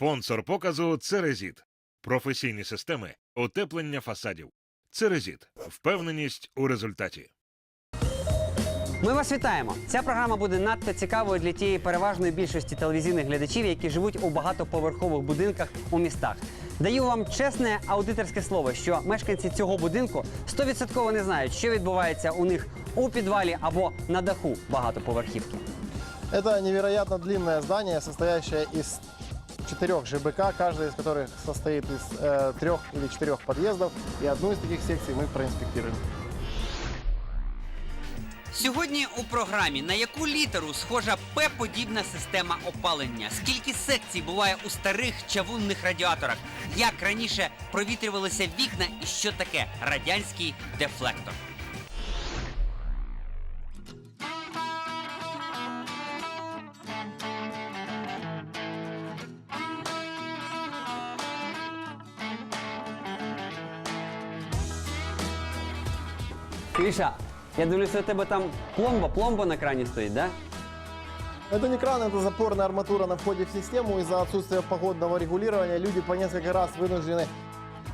Спонсор показу Церезіт. Професійні системи утеплення фасадів. Церезіт. Впевненість у результаті. Ми вас вітаємо. Ця програма буде надто цікавою для тієї переважної більшості телевізійних глядачів, які живуть у багатоповерхових будинках у містах. Даю вам чесне аудиторське слово, що мешканці цього будинку стовідсотково не знають, що відбувається у них у підвалі або на даху багатоповерхівки. Это невероятно длинное здание, состоящее из четырех ЖБК, каждый из которых состоит из э, трех или четырех подъездов. И одну из таких секций мы проинспектируем. Сьогодні у програмі на яку літеру схожа П-подібна система опалення? Скільки секцій буває у старих чавунних радіаторах? Як раніше провітрювалися вікна і що таке радянський дефлектор? Криша, я дивлюся, у тебе там пломба, пломба на крані стоїть, да? Это не кран, это запорная арматура на входе в систему. Из-за отсутствия погодного регулирования люди по несколько раз вынуждены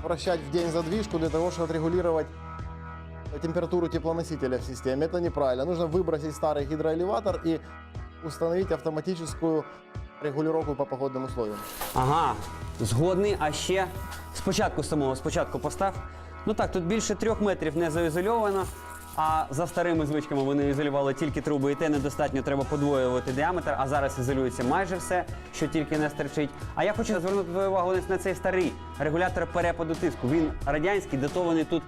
вращать в день задвижку для того, чтобы отрегулировать температуру теплоносителя в системе. Это неправильно. Нужно выбросить старый гидроэлеватор и установить автоматическую регулировку по погодным условиям. Ага, згодний, а ще спочатку самого спочатку постав. Ну так, тут більше трьох метрів не заізольовано. А за старими звичками вони ізолювали тільки труби, і те недостатньо треба подвоювати діаметр, а зараз ізолюється майже все, що тільки не стерчить. А я хочу звернути твою увагу на цей старий регулятор перепаду тиску. Він радянський, датований тут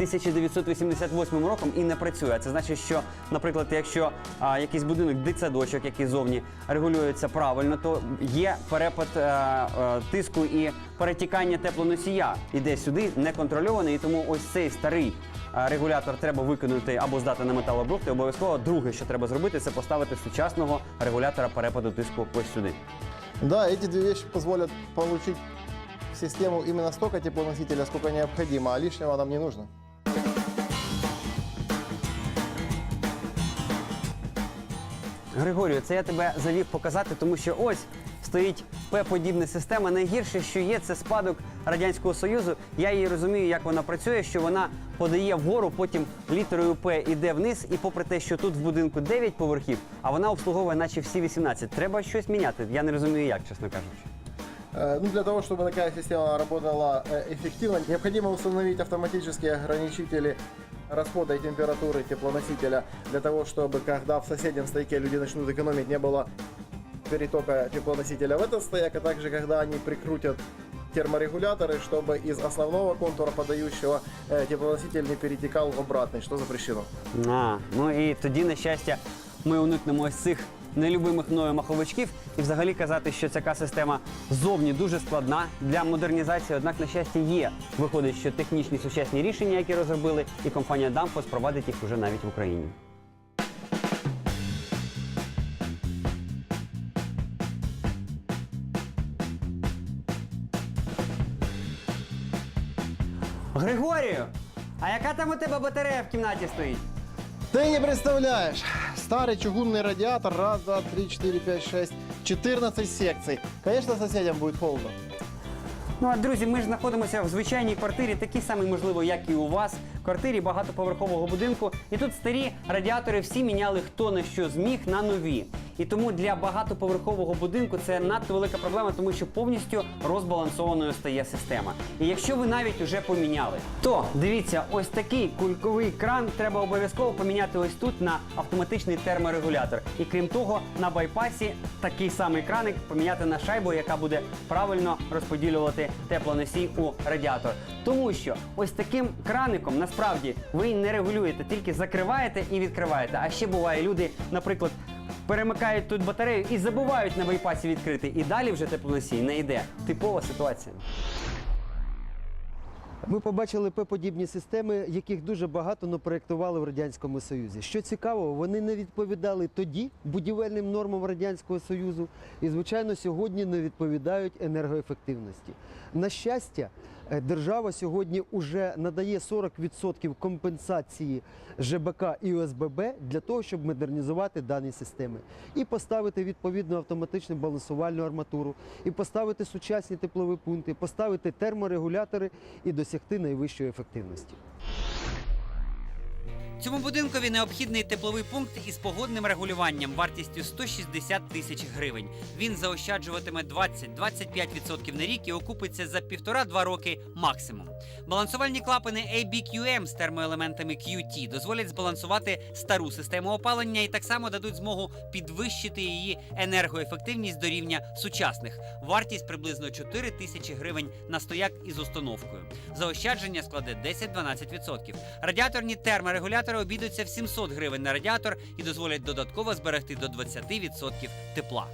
1988 роком і не працює. Це значить, що, наприклад, якщо а, якийсь будинок, дитсадочок, який зовні регулюється правильно, то є перепад е, е, тиску і перетікання теплоносія іде сюди неконтрольований. І тому ось цей старий е, регулятор треба викинути або здати на металобрухт. І обов'язково друге, що треба зробити, це поставити сучасного регулятора перепаду тиску ось сюди. Да, эти две вещи позволят получить в систему именно столько теплоносителя, сколько необходимо, а лишнего нам не нужно. Григорію, це я тебе завів показати, тому що ось стоїть П-подібна система. Найгірше, що є, це спадок Радянського Союзу. Я її розумію, як вона працює, що вона подає вгору, потім літерою П іде вниз, і попри те, що тут в будинку 9 поверхів, а вона обслуговує наче всі 18. Треба щось міняти. Я не розумію, як, чесно кажучи. Э, Ну, для того, чтобы такая система работала э, эффективно, необходимо установить автоматические ограничители расхода и температуры теплоносителя для того, чтобы когда в соседнем стояке люди начнут экономить, не было перетока теплоносителя в этот стояк, а также когда они прикрутят терморегуляторы, чтобы из основного контура подающего э, теплоноситель не перетекал в обратный, что запрещено. А, ну і тоді, на щастя, ми уникнемо ось цих нелюбимих мною маховичків і взагалі казати, що така система зовні дуже складна для модернізації. Однак, на щастя, є. Виходить, що технічні сучасні рішення, які розробили, і компанія Danfoss провадить їх уже навіть в Україні. Григорію, а яка там у тебе батарея в кімнаті стоїть? Ты не представляешь. Старый чугунный радиатор. Раз, два, три, четыре, пять, шесть. 14 секций. Конечно, соседям будет холодно. Ну а друзі, ми ж знаходимося в звичайній квартирі, такій самій, можливо, як і у вас, в квартирі багатоповерхового будинку. І тут старі радіатори всі міняли хто на що зміг на нові. І тому для багатоповерхового будинку це надто велика проблема, тому що повністю розбалансованою стає система. І якщо ви навіть уже поміняли, то дивіться, ось такий кульковий кран треба обов'язково поміняти ось тут на автоматичний терморегулятор. І крім того, на байпасі такий самий краник поміняти на шайбу, яка буде правильно розподілювати теплоносій у радіатор. Тому що ось таким краником насправді ви не регулюєте, тільки закриваєте і відкриваєте. А ще буває люди, наприклад. Перемикають тут батарею і забувають на байпасі відкрити, і далі вже теплоносій не йде. Типова ситуація. Ми побачили П-подібні системи, яких дуже багато напроєктували в Радянському Союзі. Що цікаво, вони не відповідали тоді будівельним нормам Радянського Союзу і, звичайно, сьогодні не відповідають енергоефективності. На щастя, Держава сьогодні вже надає 40% компенсації ЖБК і ОСББ для того, щоб модернізувати дані системи і поставити відповідну автоматичну балансувальну арматуру, і поставити сучасні теплові пункти, поставити терморегулятори і досягти найвищої ефективності. Цьому будинкові необхідний тепловий пункт із погодним регулюванням вартістю 160 тисяч гривень. Він заощаджуватиме 20-25% на рік і окупиться за півтора-два роки максимум. Балансувальні клапани ABQM з термоелементами QT дозволять збалансувати стару систему опалення і так само дадуть змогу підвищити її енергоефективність до рівня сучасних. Вартість приблизно 4 тисячі гривень на стояк із установкою. Заощадження складе 10-12%. Радіаторні терморегулятори обійдуться в 700 гривень на радіатор і дозволять додатково зберегти до 20% тепла.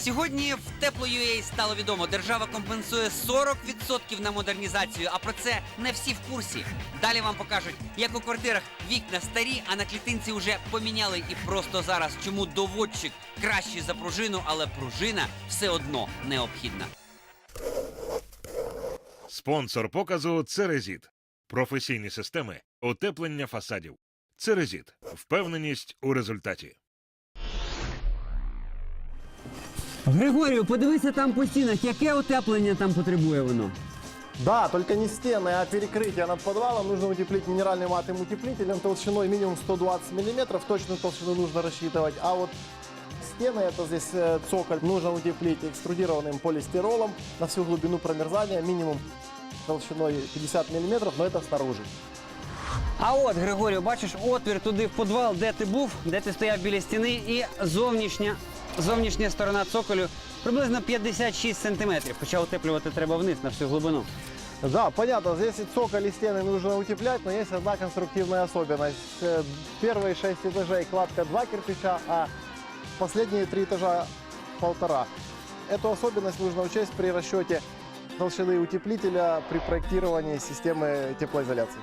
Сьогодні в Тепло.UA стало відомо, держава компенсує 40% на модернізацію. А про це не всі в курсі. Далі вам покажуть, як у квартирах вікна старі, а на клітинці вже поміняли. І просто зараз чому доводчик кращий за пружину, але пружина все одно необхідна. Спонсор показу Церезіт Професійні системи утеплення фасадів. Церезіт. Впевненість у результаті. Григорію, подивися там по стінах, яке утеплення там потребує воно. Да, только не стены, а перекрытие над подвалом нужно утеплить минеральным ватным утеплителем толщиной минимум 120 мм. Точную толщину нужно рассчитывать. А вот стены, это здесь э, цоколь, нужно утеплить экструдированным полистиролом на всю глубину промерзания, минимум толщиной 50 мм, но это снаружи. А от, Григорію, бачиш отвір туди в підвал, де ти був, де ти стояв біля стіни, і зовнішня, зовнішня сторона цоколю приблизно 56 сантиметрів. Хоча утеплювати треба вниз на всю глибину. Да, понятно, здесь и цоколь, и стены нужно утеплять, но есть одна конструктивная особенность. Э, Первые шесть этажей кладка два кирпича, а последние три этажа полтора. Эту особенность нужно учесть при расчете толщины утеплителя при проектировании системы теплоизоляции.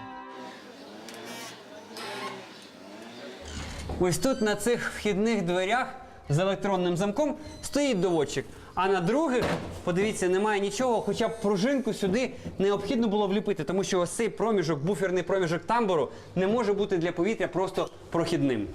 Ось тут на цих вхідних дверях з електронним замком стоїть доводчик. А на других, подивіться, немає нічого, хоча б пружинку сюди необхідно було вліпити, тому що ось цей проміжок, буферний проміжок тамбуру, не може бути для повітря просто прохідним.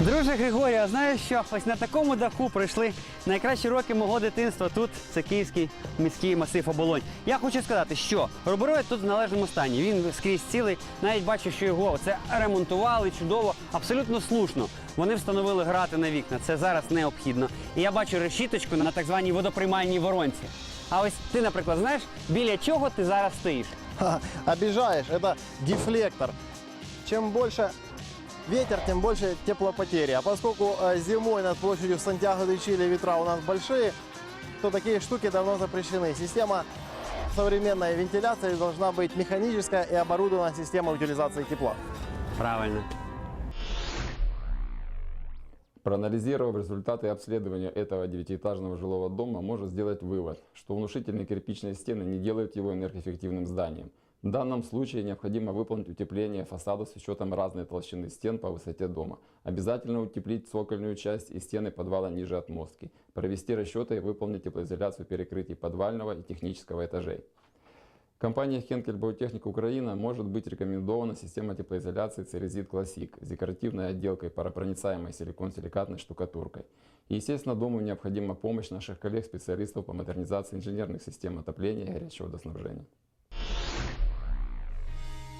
Друже Григорій, а знаєш що? Ось на такому даху пройшли найкращі роки мого дитинства. Тут це київський міський масив оболонь. Я хочу сказати, що робороид тут в належному стані. Він скрізь цілий. Навіть бачу, що його це ремонтували чудово, абсолютно слушно. Вони встановили грати на вікна. Це зараз необхідно. І я бачу решіточку на так званій водоприймальній воронці. А ось ти, наприклад, знаєш, біля чого ти зараз стоїш? Ха, Обижаешь, это дефлектор. Чем больше ветер, тем больше теплопотери. А поскольку э, зимой над площадью Сантьяго де Чили ветра у нас большие, то такие штуки давно запрещены. Система современной вентиляции должна быть механическая и оборудована системой утилизации тепла. Правильно. Проанализировав результаты обследования этого девятиэтажного жилого дома, можно сделать вывод, что внушительные кирпичные стены не делают его энергоэффективным зданием. В данном случае необходимо выполнить утепление фасада с учетом разной толщины стен по высоте дома. Обязательно утеплить цокольную часть и стены подвала ниже отмостки. Провести расчеты и выполнить теплоизоляцию перекрытий подвального и технического этажей. Компания Henkel Biotechnik Украина может быть рекомендована система теплоизоляции Ceresit Classic с декоративной отделкой паропроницаемой силикон-силикатной штукатуркой. И, естественно, дому необходима помощь наших коллег-специалистов по модернизации инженерных систем отопления и горячего водоснабжения.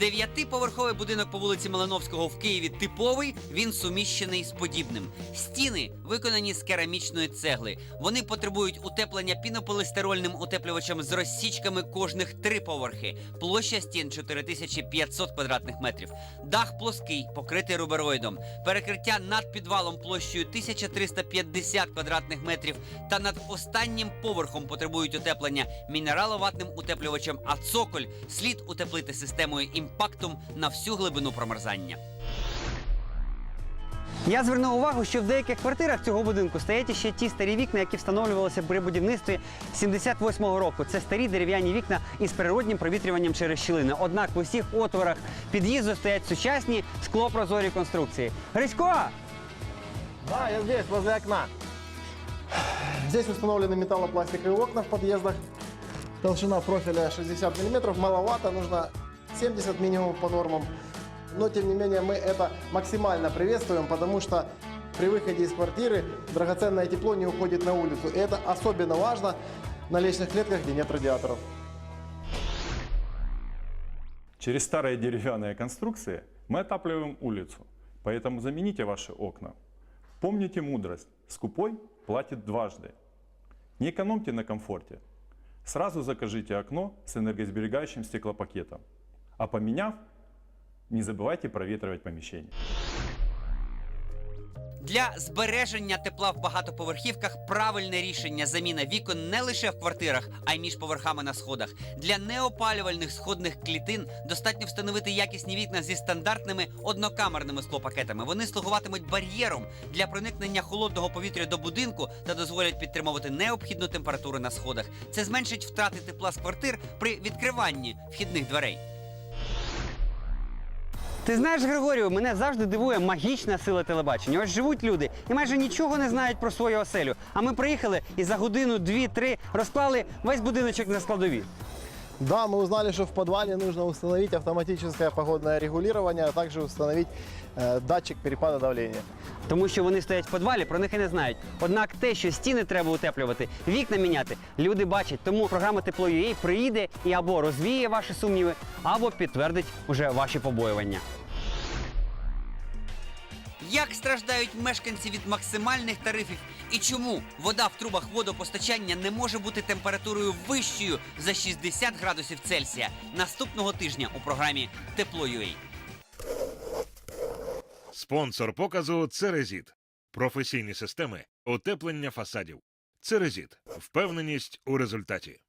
Дев'ятиповерховий будинок по вулиці Малиновського в Києві типовий. Він суміщений з подібним. Стіни виконані з керамічної цегли. Вони потребують утеплення пінополістирольним утеплювачем з розсічками кожних три поверхи. Площа стін 4500 квадратних метрів. Дах плоский, покритий рубероїдом. Перекриття над підвалом площею 1350 квадратних метрів. Та над останнім поверхом потребують утеплення мінераловатним утеплювачем, а цоколь слід утеплити системою імпактум на всю глибину промерзання. Я звернув увагу, що в деяких квартирах цього будинку стоять ще ті старі вікна, які встановлювалися при будівництві 78-го року. Це старі дерев'яні вікна із природнім провітрюванням через щілини. Однак в усіх отворах під'їзду стоять сучасні склопрозорі конструкції. Грисько! Да, я здесь, возле окна. Здесь установлены металлопластиковые окна в подъездах. Толщина профиля 60 мм, маловато, нужно 70 минимум по нормам. Но, тем не менее, мы это максимально приветствуем, потому что при выходе из квартиры драгоценное тепло не уходит на улицу. И это особенно важно на личных клетках, где нет радиаторов. Через старые деревянные конструкции мы отапливаем улицу, поэтому замените ваши окна. Помните мудрость, скупой платит дважды. Не экономьте на комфорте. Сразу закажите окно с энергосберегающим стеклопакетом. А поменяв, не забывайте проветривать помещение. Для збереження тепла в багатоповерхівках правильне рішення заміна вікон не лише в квартирах, а й між поверхами на сходах. Для неопалювальних сходних клітин достатньо встановити якісні вікна зі стандартними однокамерними склопакетами. Вони слугуватимуть бар'єром для проникнення холодного повітря до будинку та дозволять підтримувати необхідну температуру на сходах. Це зменшить втрати тепла з квартир при відкриванні вхідних дверей. Ти знаєш, Григорію, мене завжди дивує магічна сила телебачення. Ось живуть люди і майже нічого не знають про свою оселю. А ми приїхали і за годину, дві-три розклали весь будиночок на складові. Да, мы узнали, что в подвале нужно установить автоматическое погодное регулирование, а также установить э, датчик перепада давления. Тому що вони стоять в подвалі, про них і не знають. Однак те, що стіни треба утеплювати, вікна міняти, люди бачать. Тому програма Тепло.ua приїде і або розвіє ваші сумніви, або підтвердить уже ваші побоювання. Як страждають мешканці від максимальних тарифів і чому вода в трубах водопостачання не може бути температурою вищою за 60 градусів Цельсія наступного тижня у програмі Тепло.ua. Спонсор показу Церезіт. Професійні системи утеплення фасадів. Церезіт. Впевненість у результаті.